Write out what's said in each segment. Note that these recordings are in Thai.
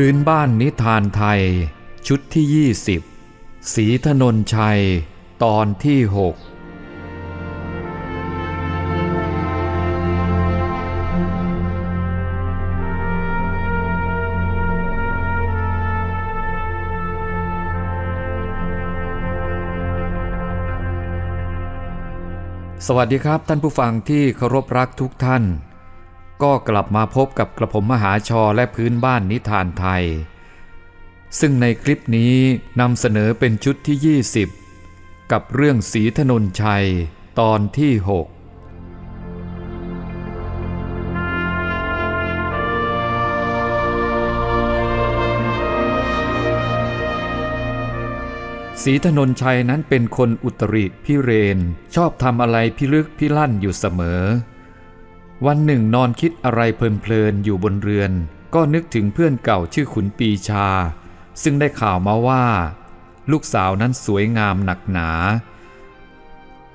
พื้นบ้านนิทานไทย ชุดที่ 20 สีถนนชัย ตอนที่ 6 สวัสดีครับท่านผู้ฟังที่เคารพรักทุกท่าน ก็กลับมาพบกับกระผมมหาชอและพื้นบ้านนิทานไทย ซึ่งในคลิปนี้นำเสนอเป็นชุดที่ 20 กับเรื่องสีถนนชัยตอนที่6สีถนนชัยนั้นเป็นคนอุตริพิเรน ชอบทำอะไรพิลึกพิลั่นอยู่เสมอ วันหนึ่งนอนคิดอะไรเพลินๆอยู่บนเรือน ก็นึกถึงเพื่อนเก่าชื่อขุนปีชา ซึ่งได้ข่าวมาว่า ลูกสาวนั้นสวยงามหนักหนา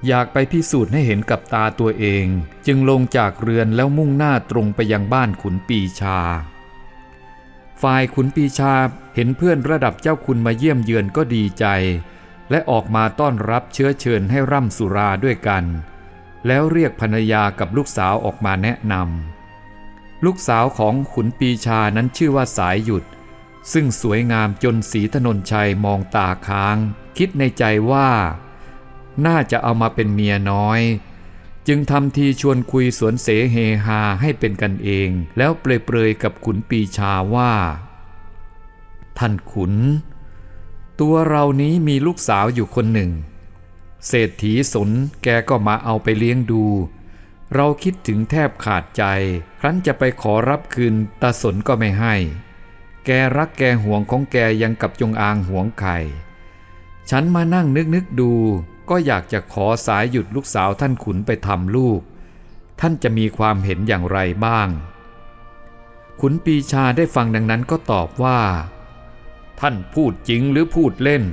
อยากไปพิสูจน์ให้เห็นกับตาตัวเอง จึงลงจากเรือนแล้วมุ่งหน้าตรงไปยังบ้านขุนปีชา ฝ่ายขุนปีชาเห็นเพื่อนระดับเจ้าคุณมาเยี่ยมเยือนก็ดีใจ และออกมาต้อนรับเชื้อเชิญให้ร่ำสุราด้วยกัน แล้วเรียกภรรยากับลูกสาวออกมาแนะนำลูกสาวของขุนปีชานั้นชื่อว่าสายหยุด ซึ่งสวยงามจนสีถนนชัยมองตาค้าง คิดในใจว่า น่าจะเอามาเป็นเมียน้อย จึงทำทีชวนคุยสวนเสเฮฮาให้เป็นกันเอง แล้วเปรยๆกับขุนปีชาว่า ท่านขุน ตัวเรานี้มีลูกสาวอยู่คนหนึ่ง เศรษฐีสนแกก็มาเอาไปเลี้ยงดู เราคิดถึงแทบขาดใจ ครั้นจะไปขอรับคืนตาสนก็ไม่ให้ แกรักแกห่วงของแกยังกับจงอางห่วงไข่ ฉันมานั่งนึกนึกดู ก็อยากจะขอสายหยุดลูกสาวท่านขุนไปทำลูก ท่านจะมีความเห็นอย่างไรบ้าง ขุนปีชาได้ฟังดังนั้นก็ตอบว่า ท่านพูดจริงหรือพูดเล่น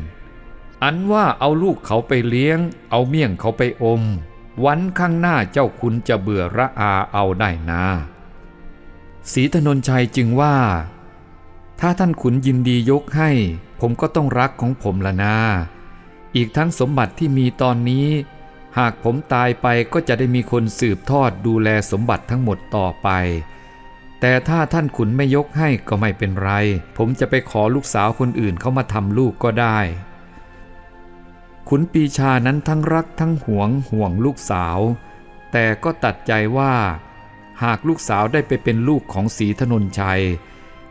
อันว่าเอาลูกเขาไปเลี้ยง เอาเมี่ยงเขาไปอม วันข้างหน้าเจ้าคุณจะเบื่อระอาเอาได้นาสีถนนชัยจึงว่า ถ้าท่านขุนยินดียกให้ ผมก็ต้องรักของผมละนา อีกทั้งสมบัติที่มีตอนนี้ หากผมตายไปก็จะได้มีคนสืบทอดดูแลสมบัติทั้งหมดต่อไป แต่ถ้าท่านขุนไม่ยกให้ก็ไม่เป็นไร ผมจะไปขอลูกสาวคนอื่นเขามาทำลูกก็ได้ ขุนปีชานั้นทั้งรักทั้งหวงห่วงลูกสาว แต่ก็ตัดใจว่า หากลูกสาวได้ไปเป็นลูกของศรีถนนชัย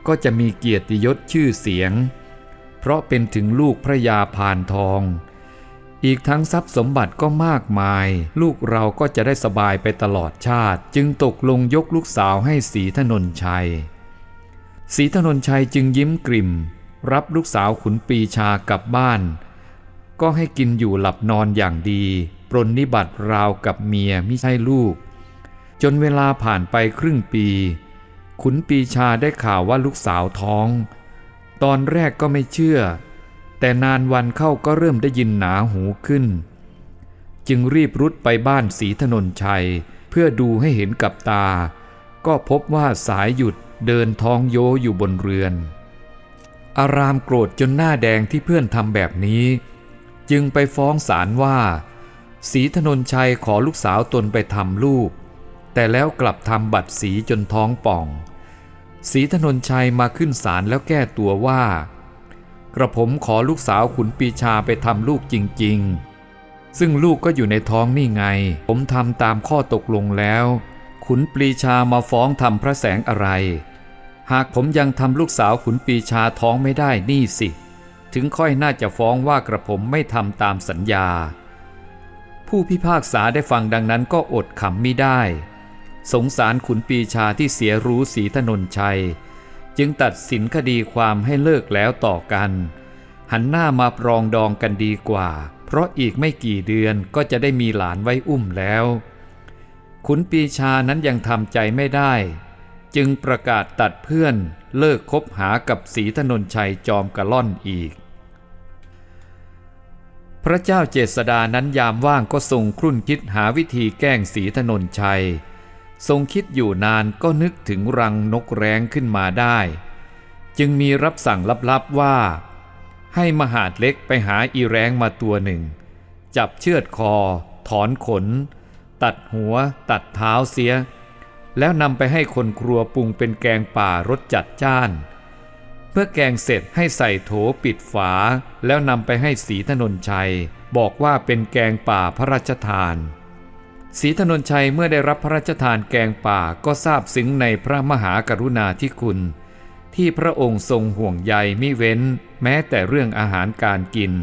ก็จะมีเกียรติยศชื่อเสียง เพราะเป็นถึงลูกพระยาพานทอง อีกทั้งทรัพย์สมบัติก็มากมาย ลูกเราก็จะได้สบายไปตลอดชาติ จึงตกลงยกลูกสาวให้สีถนนชัยสีถนนชัยจึงยิ้มกริ่ม รับลูกสาวขุนปีชากลับบ้าน ก็ให้กินอยู่หลับนอนอย่างดี ปรนนิบัติราวกับเมียม่ใช่ลูก จนเวลาผ่านไปครึ่งปี ขุนปีชาได้ข่าวว่าลูกสาวท้อง ตอนแรกก็ไม่เชื่อ แต่นานวันเข้าก็เริ่มได้ยินหนาหูขึ้น จึงรีบรุดไปบ้านสีถนนชัย เพื่อดูให้เห็นกับตา ก็พบว่าสายหยุดเดินท้องโยอยู่บนเรือน อารามโกรธจนหน้าแดงที่เพื่อนทำแบบนี้ จึงไปฟ้องศาลว่าสีถนนชัยขอลูกสาวตนไปทำลูก แต่แล้วกลับทำบัตรสีจนท้องป่องสีถนนชัยมาขึ้นศาลแล้วแก้ตัวว่า กระผมขอลูกสาวขุนปีชาไปทำลูกจริง ๆ ซึ่งลูกก็อยู่ในท้องนี่ไง ผมทำตามข้อตกลงแล้ว ขุนปรีชามาฟ้องทำพระแสงอะไร หากผมยังทำลูกสาวขุนปีชาท้องไม่ได้นี่สิ ถึงค่อยน่าจะฟ้องว่ากระผมไม่ทำตามสัญญา ผู้พิพากษาได้ฟังดังนั้นก็อดขำไม่ได้ สงสารขุนปีชาที่เสียรู้สีถนนชัย จึงตัดสินคดีความให้เลิกแล้วต่อกัน หันหน้ามาปรองดองกันดีกว่า เพราะอีกไม่กี่เดือนก็จะได้มีหลานไว้อุ้มแล้ว ขุนปีชานั้นยังทำใจไม่ได้ จึงประกาศตัดเพื่อนเลิกคบหากับสีถนนชัยจอมกระล่อนอีก พระเจ้าเจษดานั้นยามว่างก็ทรงครุ่นคิดหาวิธีแกล้งสีถนนชัย ทรงคิดอยู่นานก็นึกถึงรังนกแร้งขึ้นมาได้ จึงมีรับสั่งลับๆว่า ให้มหาดเล็กไปหาอีแรงมาตัวหนึ่ง จับเชือดคอ ถอนขน ตัดหัว ตัดเท้าเสีย แล้วนำไปให้คนครัวปรุงเป็นแกงป่ารสจัดจ้าน เมื่อแกงเสร็จให้ใส่โถปิดฝา แล้วนำไปให้สีถนนชัย บอกว่าเป็นแกงป่าพระราชทานสีถนนชัยเมื่อได้รับพระราชทานแกงป่าก็ทราบซึ้งในพระมหากรุณาธิคุณ ที่พระองค์ทรงห่วงใยมิเว้น แม้แต่เรื่องอาหารการกิน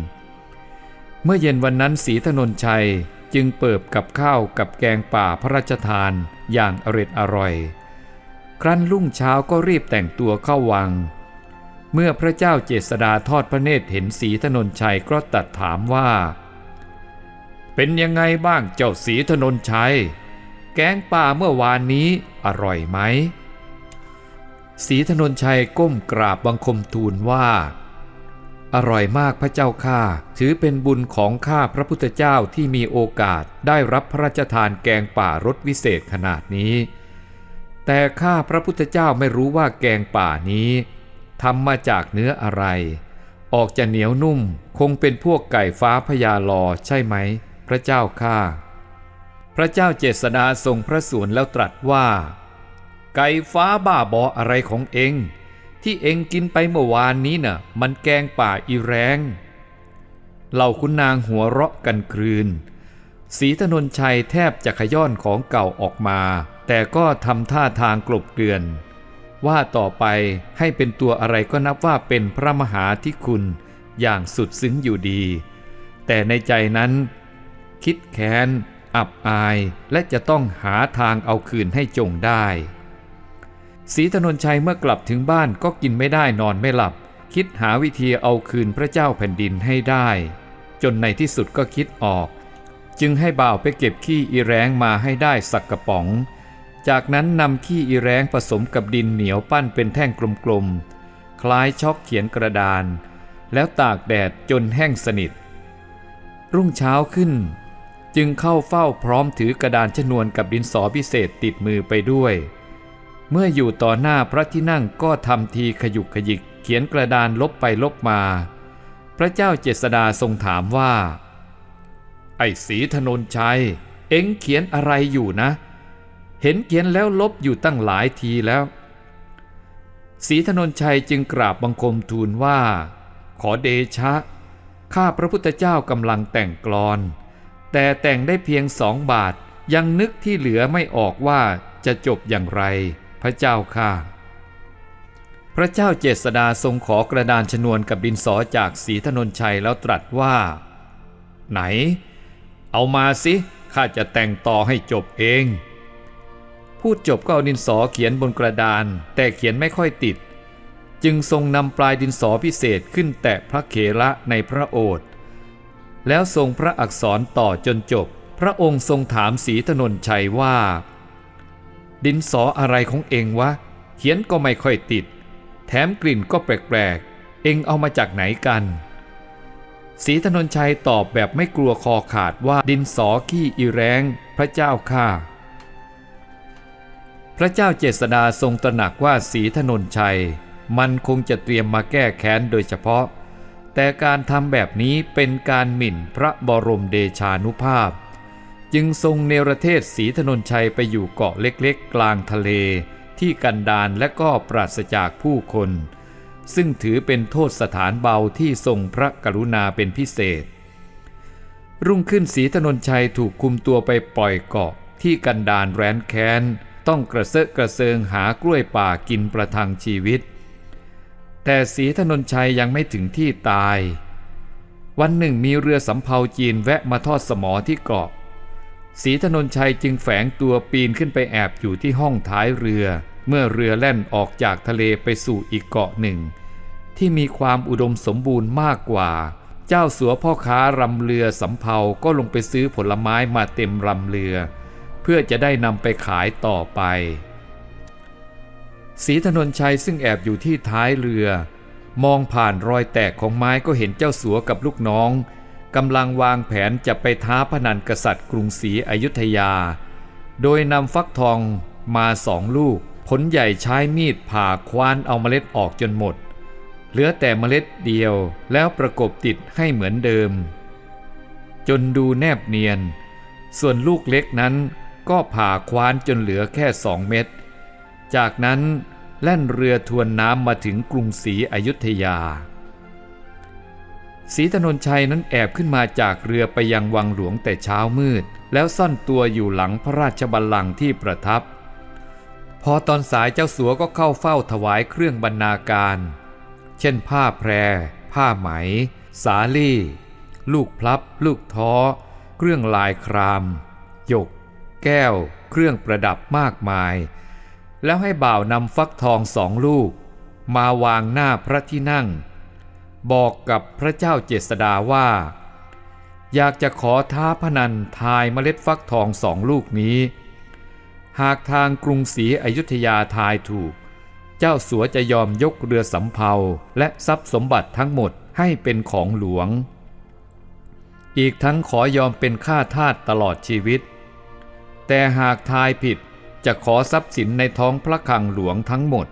เมื่อเย็นวันนั้นสีถนนชัย จึงเปิบกับข้าวกับแกงป่าพระราชทานอย่างอร็ดอร่อย ครั้นรุ่งเช้าก็รีบแต่งตัวเข้าวัง เมื่อพระเจ้าเจษดาทอดพระเนตรเห็นสีถนนชัยก็ตัดถามว่า เป็นยังไงบ้างเจ้าสีถนนชัย แกงป่าเมื่อวานนี้อร่อยไหมสีถนนชัยก้มกราบบังคมทูลว่า อร่อยมากพระเจ้าข้าถือเป็นบุญของข้าพระพุทธเจ้าที่มีโอกาสได้รับพระราชทานแกงป่ารสวิเศษขนาดนี้ แต่ข้าพระพุทธเจ้าไม่รู้ว่าแกงป่านี้ทำมาจากเนื้ออะไร ออกจะเหนียวนุ่มคงเป็นพวกไก่ฟ้าพญาลอใช่ไหม พระเจ้าข้าพระเจ้าเจษดาทรงพระสูนแล้วตรัสว่า ไก่ฟ้าบ้าบออะไรของเอง ที่เองกินไปเมื่อวานนี้น่ะ มันแกงป่าอีแรงเหล่าคุณนางหัวเราะกันครืนสีถนนชัยแทบจะขย้อนของเก่าออกมา แต่ก็ทำท่าทางกลบเกลื่อน ว่าต่อไปให้เป็นตัวอะไรก็นับว่าเป็นพระมหาธิคุณอย่างสุดซึ้งอยู่ดี แต่ในใจนั้น คิดแค้น อับอายและจะต้องหาทางเอาคืนให้จงได้ สีถนนชัยเมื่อกลับถึงบ้านก็กินไม่ได้นอนไม่หลับ คิดหาวิธีเอาคืนพระเจ้าแผ่นดินให้ได้ จนในที่สุดก็คิดออก จึงให้บ่าวไปเก็บขี้อีแรงมาให้ได้สักกระป๋อง จากนั้นนำขี้อีแรงผสมกับดินเหนียวปั้นเป็นแท่งกลมๆ คล้ายช็อกเขียนกระดาน แล้วตากแดดจนแห้งสนิท รุ่งเช้าขึ้น จึงเข้าเฝ้าพร้อมถือกระดานชนวนกับดินสอพิเศษติดมือไปด้วย เมื่ออยู่ต่อหน้าพระที่นั่งก็ทำทีขยุกขยิกเขียนกระดานลบไปลบมา พระเจ้าเจษดาทรงถามว่า ไอ้สีถนนชัย เอ็งเขียนอะไรอยู่นะ เห็นเขียนแล้วลบอยู่ตั้งหลายทีแล้วสีถนนชัยจึงกราบบังคมทูลว่า ขอเดชะ ข้าพระพุทธเจ้ากำลังแต่งกลอน แต่แต่งได้เพียงสองบาทยังนึกที่เหลือไม่ออกว่าจะจบอย่างไร พระเจ้าข้าพระเจ้าเจษดาทรงขอกระดานชนวนกับดินสอจากสีถนนชัยแล้วตรัสว่า ไหน เอามาสิข้าจะแต่งต่อให้จบเอง พูดจบก็เอาดินสอเขียนบนกระดาน แต่เขียนไม่ค่อยติด จึงทรงนำปลายดินสอพิเศษขึ้นแตะพระเขละในพระโอษฐ์แล้วทรงพระอักษรต่อจนจบ พระองค์ทรงถามสีถนนชัยว่า ดินสออะไรของเองวะ เขียนก็ไม่ค่อยติด แถมกลิ่นก็แปลกๆ เองเอามาจากไหนกันสีถนนชัยตอบแบบไม่กลัวคอขาดว่าดินสอขี้อีแรงพระเจ้าข้าพระเจ้าเจษดาทรงตระหนักว่าสีถนนชัย มันคงจะเตรียมมาแก้แค้นโดยเฉพาะ แต่การทำแบบนี้เป็นการหมิ่นพระบรมเดชานุภาพ จึงทรงเนรเทศสีถนนชัยไปอยู่เกาะเล็กๆ กลางทะเล ที่กันดารและก็ปราศจากผู้คน ซึ่งถือเป็นโทษสถานเบาที่ทรงพระกรุณาเป็นพิเศษ รุ่งขึ้นสีถนนชัยถูกคุมตัวไปปล่อยเกาะที่กันดารแร้นแค้น ต้องกระเซาะกระเซิงหากล้วยป่ากินประทังชีวิต แต่สีถนนชัยยังไม่ถึงที่ตาย วันหนึ่งมีเรือสำเภาจีนแวะมาทอดสมอที่เกาะ สีถนนชัยจึงแฝงตัวปีนขึ้นไปแอบอยู่ที่ห้องท้ายเรือ เมื่อเรือแล่นออกจากทะเลไปสู่อีกเกาะหนึ่ง ที่มีความอุดมสมบูรณ์มากกว่า เจ้าสัวพ่อค้ารำเรือสำเภาก็ลงไปซื้อผลไม้มาเต็มรำเรือ เพื่อจะได้นำไปขายต่อไปสีถนนชัยซึ่งแอบอยู่ที่ท้ายเรือ มองผ่านรอยแตกของไม้ก็เห็นเจ้าสัวกับลูกน้อง กำลังวางแผนจะไปท้าพนันกษัตริย์กรุงศรีอยุธยา โดยนำฟักทองมาสองลูก ผลใหญ่ใช้มีดผ่าควานเอาเมล็ดออกจนหมด เหลือแต่เมล็ดเดียวแล้วประกบติดให้เหมือนเดิม จนดูแนบเนียน ส่วนลูกเล็กนั้นก็ผ่าคว้านจนเหลือแค่สองเม็ด จากนั้นแล่นเรือทวนน้ำมาถึงกรุงศรีอยุธยา ศรีถนนชัยนั้นแอบขึ้นมาจากเรือไปยังวังหลวงแต่เช้ามืด แล้วซ่อนตัวอยู่หลังพระราชบัลลังก์ที่ประทับ พอตอนสายเจ้าสัวก็เข้าเฝ้าถวายเครื่องบรรณาการ เช่นผ้าแพร ผ้าไหม สาลี่ ลูกพลับ ลูกท้อ เครื่องลายคราม หยก แก้ว เครื่องประดับมากมาย แล้วให้บ่าวนำฟักทองสองลูก มาวางหน้าพระที่นั่ง บอกกับพระเจ้าเจษดาว่า อยากจะขอท้าพนันทายเมล็ดฟักทองสองลูกนี้ หากทางกรุงศรีอยุธยาทายถูก เจ้าสัวจะยอมยกเรือสำเภาและทรัพย์สมบัติทั้งหมดให้เป็นของหลวง อีกทั้งขอยอมเป็นข้าทาสตลอดชีวิต แต่หากทายผิดจะขอทรัพย์สินในท้องพระคลังหลวงทั้งหมด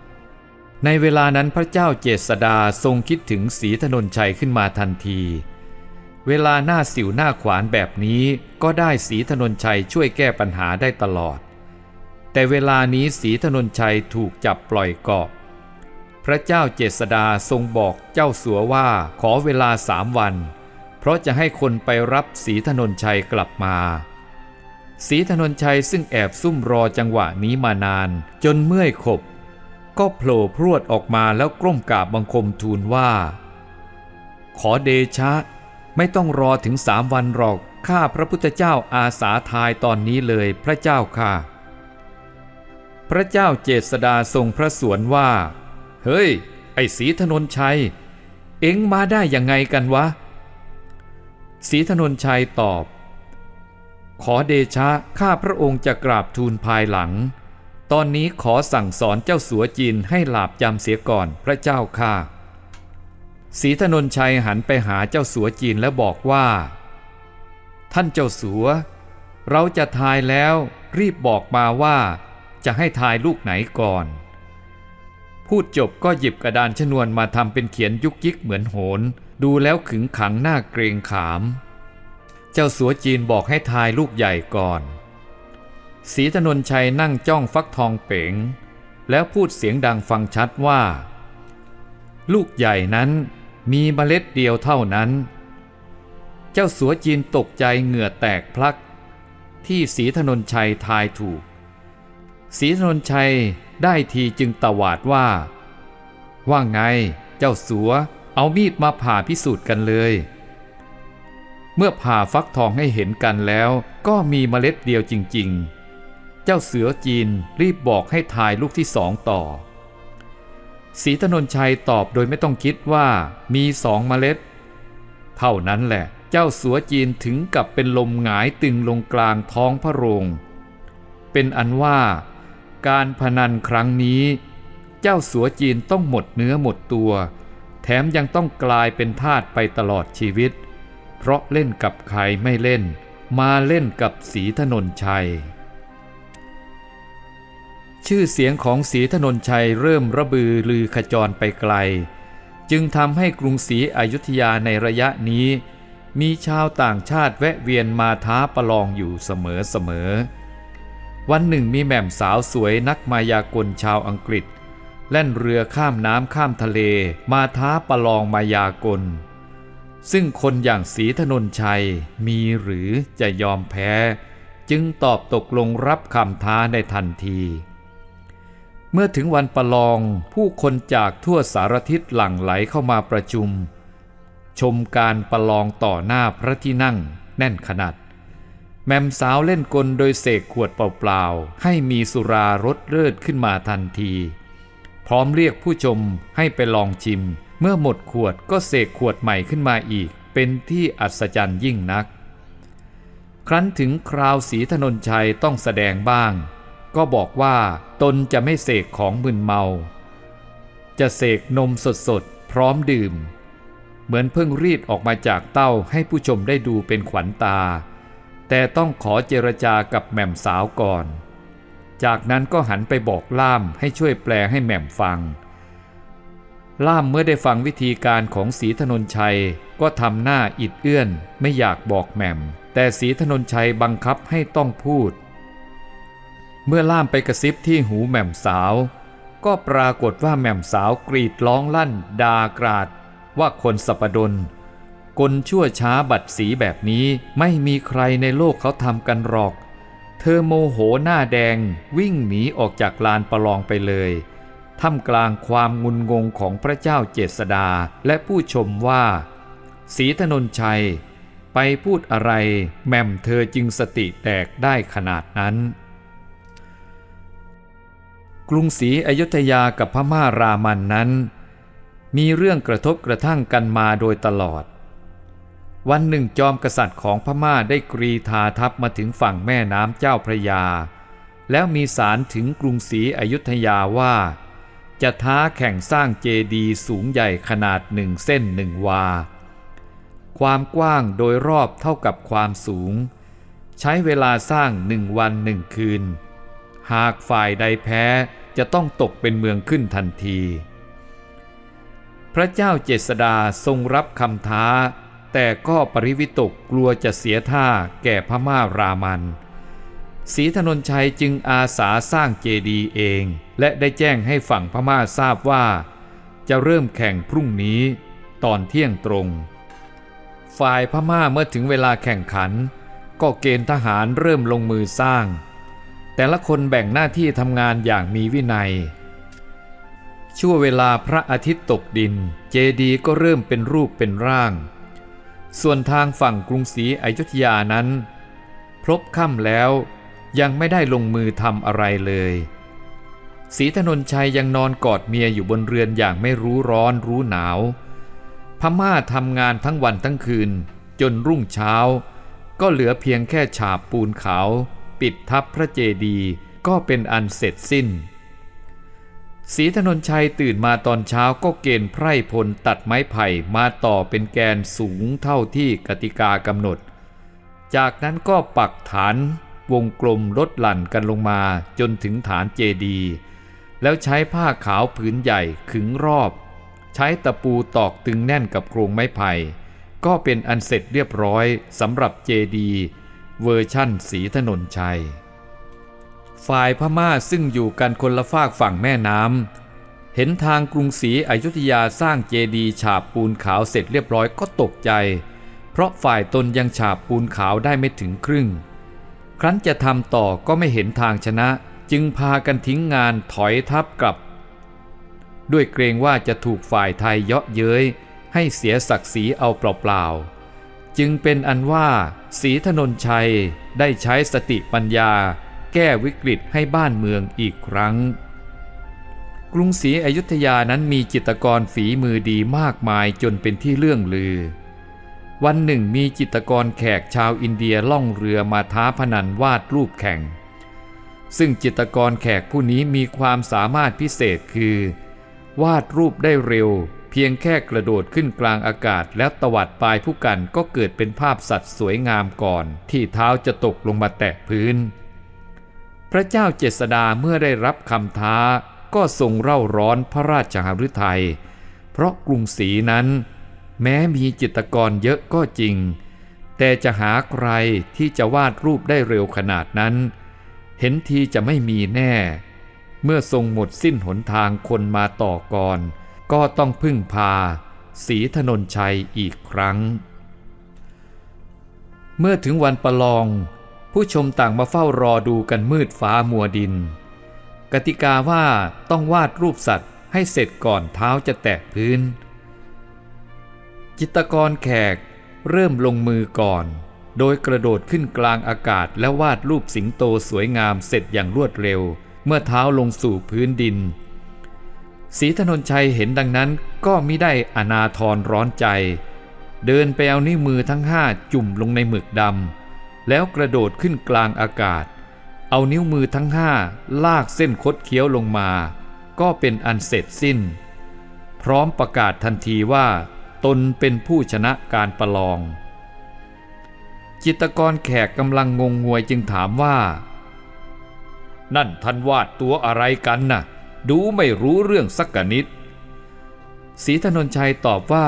ในเวลานั้นพระเจ้าเจษดาทรงคิดถึงศรีถนนชัยขึ้นมาทันที เวลาหน้าสิวหน้าขวานแบบนี้ก็ได้ศรีถนนชัยช่วยแก้ปัญหาได้ตลอด แต่เวลานี้ศรีถนนชัยถูกจับปล่อยเกาะ พระเจ้าเจษดาทรงบอกเจ้าสัวว่าขอเวลาสามวัน เพราะจะให้คนไปรับศรีถนนชัยกลับมาศรีถนนชัยซึ่งแอบซุ่มรอจังหวะนี้มานาน จนเมื่อยขบ ก็โผล่พรวดออกมาแล้วกล้มกราบบังคมทูลว่า ขอเดชะ ไม่ต้องรอถึงสามวันหรอกข้าพระพุทธเจ้าอาสาทายตอนนี้เลยพระเจ้าค่ะ พระเจ้าเจษดาทรงพระสวนว่า เฮ้ย ไอ้ศรีถนนชัย เอ็งมาได้ยังไงกันวะศรีถนนชัยตอบ ขอเดชะข้าพระองค์จะกราบทูลภายหลัง ตอนนี้ขอสั่งสอนเจ้าสัวจีนให้หลาบจำเสียก่อนพระเจ้าค่ะศรีถนนชัยหันไปหาเจ้าสัวจีนแล้วบอกว่า ท่านเจ้าสัว เราจะทายแล้วรีบบอกมาว่า จะให้ทายลูกไหนก่อน พูดจบก็หยิบกระดานชนวนมาทำเป็นเขียนยุกยิกเหมือนโหน ดูแล้วขึงขังหน้าเกรงขาม เจ้าสัวจีนบอกให้ทายลูกใหญ่ก่อน ศรีถนนชัยนั่งจ้องฟักทองเป๋ง แล้วพูดเสียงดังฟังชัดว่า ลูกใหญ่นั้นมีเมล็ดเดียวเท่านั้น เจ้าสัวจีนตกใจเหงื่อแตกพลัก ที่ศรีถนนชัยทายถูกศรีถนนชัยได้ทีจึงตวาดว่า ว่าไงเจ้าสัวเอามีดมาผ่าพิสูจน์กันเลย เมื่อผ่าฟักทองให้เห็นกันแล้ว ก็มีเมล็ดเดียวจริง ๆ เจ้าเสือจีนรีบบอกให้ทายลูกที่สองต่อศรีถนนชัยตอบโดยไม่ต้องคิดว่ามีสองเมล็ด เท่านั้นแหละเจ้าสัวจีนถึงกับเป็นลมหงายตึงลงกลางท้องพระโรง เป็นอันว่า การพนันครั้งนี้ เจ้าสัวจีนต้องหมดเนื้อหมดตัว แถมยังต้องกลายเป็นทาสไปตลอดชีวิต เพราะเล่นกับใครไม่เล่น มาเล่นกับศรีถนนชัย ชื่อเสียงของศรีถนนชัยเริ่มระบือลือขจรไปไกล จึงทำให้กรุงศรีอยุธยาในระยะนี้ มีชาวต่างชาติแวะเวียนมาท้าประลองอยู่เสมอๆวันหนึ่งมีแหม่มสาวสวยนักมายากลชาวอังกฤษ แล่นเรือข้ามน้ำข้ามทะเลมาท้าประลองมายากล ซึ่งคนอย่างศรีถนนชัยมีหรือจะยอมแพ้ จึงตอบตกลงรับคำท้าในทันที เมื่อถึงวันประลองผู้คนจากทั่วสารทิศหลั่งไหลเข้ามาประชุม ชมการประลองต่อหน้าพระที่นั่งแน่นขนาด แมมสาวเล่นกลโดยเสกขวดเปล่าๆ ให้มีสุรารสเลิศขึ้นมาทันที พร้อมเรียกผู้ชมให้ไปลองชิม เมื่อหมดขวดก็เสกขวดใหม่ขึ้นมาอีก เป็นที่อัศจรรย์ยิ่งนัก ครั้นถึงคราวศรีถนนชัยต้องแสดงบ้าง ก็บอกว่าตนจะไม่เสกของมึนเมา จะเสกนมสดๆ พร้อมดื่ม เหมือนเพิ่งรีดออกมาจากเต้าให้ผู้ชมได้ดูเป็นขวัญตา แต่ต้องขอเจรจากับแหม่มสาวก่อน จากนั้นก็หันไปบอกล่ามให้ช่วยแปลให้แหม่มฟัง ล่ามเมื่อได้ฟังวิธีการของศรีถนนชัยก็ทำหน้าอิดเอื้อนไม่อยากบอกแหม่ม แต่ศรีถนนชัยบังคับให้ต้องพูด เมื่อล่ามไปกระซิบที่หูแหม่มสาว ก็ปรากฏว่าแหม่มสาวกรีดร้องลั่นดากราด ว่าคนสัปดนกลชั่วช้าบัดสีแบบนี้ไม่มีใครในโลกเขาทำกันหรอก เธอโมโหหน้าแดงวิ่งหนีออกจากลานประลองไปเลยท่ามกลางความงุนงงของพระเจ้าเจษดาและผู้ชมว่าศรีถนนชัย ไปพูดอะไรแม่มเธอจึงสติแตกได้ขนาดนั้น กรุงศรีอยุธยากับพม่ารามันนั้น มีเรื่องกระทบกระทั่งกันมาโดยตลอด วันหนึ่งจอมกษัตริย์ของพม่าได้กรีธาทัพมาถึงฝั่งแม่น้ำเจ้าพระยา แล้วมีสารถึงกรุงศรีอยุธยาว่า จะท้าแข่งสร้างเจดีย์สูงใหญ่ขนาดหนึ่งเส้นหนึ่งวา ความกว้างโดยรอบเท่ากับความสูง ใช้เวลาสร้างหนึ่งวันหนึ่งคืน หากฝ่ายใดแพ้จะต้องตกเป็นเมืองขึ้นทันที พระเจ้าเจษดาทรงรับคำท้า แต่ก็ปริวิตกกลัวจะเสียท่าแก่พม่ารามันศรีถนนชัยจึงอาสาสร้างเจดีย์เอง และได้แจ้งให้ฝั่งพม่าทราบว่า จะเริ่มแข่งพรุ่งนี้ตอนเที่ยงตรง ฝ่ายพม่าเมื่อถึงเวลาแข่งขัน ก็เกณฑ์ทหารเริ่มลงมือสร้าง แต่ละคนแบ่งหน้าที่ทำงานอย่างมีวินัย ชั่วเวลาพระอาทิตย์ตกดิน เจดีก็เริ่มเป็นรูปเป็นร่าง ส่วนทางฝั่งกรุงศรีอยุธยานั้น พลบค่ำแล้วยังไม่ได้ลงมือทำอะไรเลยศรีถนนชัยยังนอนกอดเมียอยู่บนเรือนอย่างไม่รู้ร้อนรู้หนาว พม่าทำงานทั้งวันทั้งคืน จนรุ่งเช้า ก็เหลือเพียงแค่ฉาบปูนขาว ปิดทับพระเจดีย์ก็เป็นอันเสร็จสิ้นศรีถนนชัยตื่นมาตอนเช้าก็เกณฑ์ไพร่พลตัดไม้ไผ่มาต่อเป็นแกนสูงเท่าที่กติกากำหนด จากนั้นก็ปักฐานวงกลมลดหลั่นกันลงมาจนถึงฐานเจดีย์แล้วใช้ผ้าขาวผืนใหญ่ขึงรอบ ใช้ตะปูตอกตึงแน่นกับโครงไม้ไผ่ก็เป็นอันเสร็จเรียบร้อยสำหรับเจดีย์ เวอร์ชั่นสีถนนชัย ฝ่ายพม่าซึ่งอยู่กันคนละฝากฝั่งแม่น้ำเห็นทางกรุงศรีอยุธยาสร้างเจดีย์ฉาบปูนขาวเสร็จเรียบร้อยก็ตกใจ เพราะฝ่ายตนยังฉาบปูนขาวได้ไม่ถึงครึ่ง ครั้นจะทำต่อก็ไม่เห็นทางชนะจึงพากันทิ้งงานถอยทับกลับ ด้วยเกรงว่าจะถูกฝ่ายไทยเยาะเย้ยให้เสียศักดิ์ศรีเอาเปล่าๆ จึงเป็นอันว่าศรีถนนชัยได้ใช้สติปัญญา แก้วิกฤตให้บ้านเมืองอีกครั้ง กรุงศรีอยุธยานั้นมีจิตรกรฝีมือดีมากมายจนเป็นที่เลื่องลือ วันหนึ่งมีจิตรกรแขกชาวอินเดียล่องเรือมาท้าพนันวาดรูปแข่ง ซึ่งจิตรกรแขกผู้นี้มีความสามารถพิเศษคือ วาดรูปได้เร็ว เพียงแค่กระโดดขึ้นกลางอากาศแล้วตวัดปลายผู้กันก็เกิดเป็นภาพสัตว์สวยงามก่อน ที่เท้าจะตกลงมาแตะพื้น พระเจ้าเจษดาเมื่อได้รับคำท้าก็ทรงเร่าร้อนพระราชหฤทัย เพราะกรุงศรีนั้น แม้มีจิตรกรเยอะก็จริง แต่จะหาใครที่จะวาดรูปได้เร็วขนาดนั้น เห็นทีจะไม่มีแน่ เมื่อทรงหมดสิ้นหนทางคนมาต่อก่อน ก็ต้องพึ่งพาสีถนนชัยอีกครั้ง เมื่อถึงวันประลอง ผู้ชมต่างมาเฝ้ารอดูกันมืดฟ้ามัวดิน กติกาว่าต้องวาดรูปสัตว์ให้เสร็จก่อนเท้าจะแตะพื้น จิตกรแขกเริ่มลงมือก่อน โดยกระโดดขึ้นกลางอากาศและวาดรูปสิงโตสวยงามเสร็จอย่างรวดเร็ว เมื่อเท้าลงสู่พื้นดิน ศรีถนนชัยเห็นดังนั้นก็มิได้อนาทรร้อนใจ เดินไปเอานิ้วมือทั้งห้าจุ่มลงในหมึกดำแล้วกระโดดขึ้นกลางอากาศ เอานิ้วมือทั้งห้าลากเส้นคดเคี้ยวลงมา ก็เป็นอันเสร็จสิ้น พร้อมประกาศทันทีว่า ตนเป็นผู้ชนะการประลอง จิตกรแขกกำลังงงงวยจึงถามว่า นั่นท่านวาดตัวอะไรกันนะ่ะ ดูไม่รู้เรื่องสักนิดศรีถนนชัยตอบว่า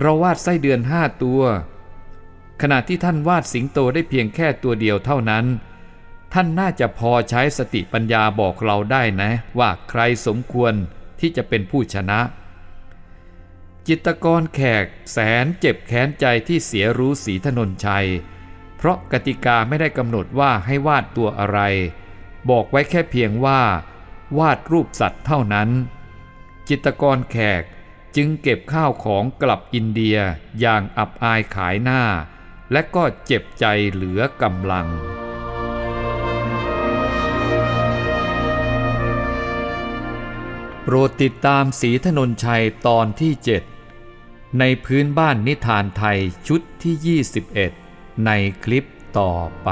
เราวาดไส้เดือนห้าตัว ขณะที่ท่านวาดสิงโตได้เพียงแค่ตัวเดียวเท่านั้น ท่านน่าจะพอใช้สติปัญญาบอกเราได้นะ ว่าใครสมควรที่จะเป็นผู้ชนะ จิตกรแขกแสนเจ็บแค้นใจที่เสียรู้สีถนนชัย เพราะกติกาไม่ได้กำหนดว่าให้วาดตัวอะไร บอกไว้แค่เพียงว่า วาดรูปสัตว์เท่านั้น จิตกรแขกจึงเก็บข้าวของกลับอินเดียอย่างอับอายขายหน้า และก็เจ็บใจเหลือกำลัง โปรดติดตามสีถนนชัยตอนที่ 7 ในพื้นบ้านนิทานไทยชุดที่ 21 ในคลิปต่อไป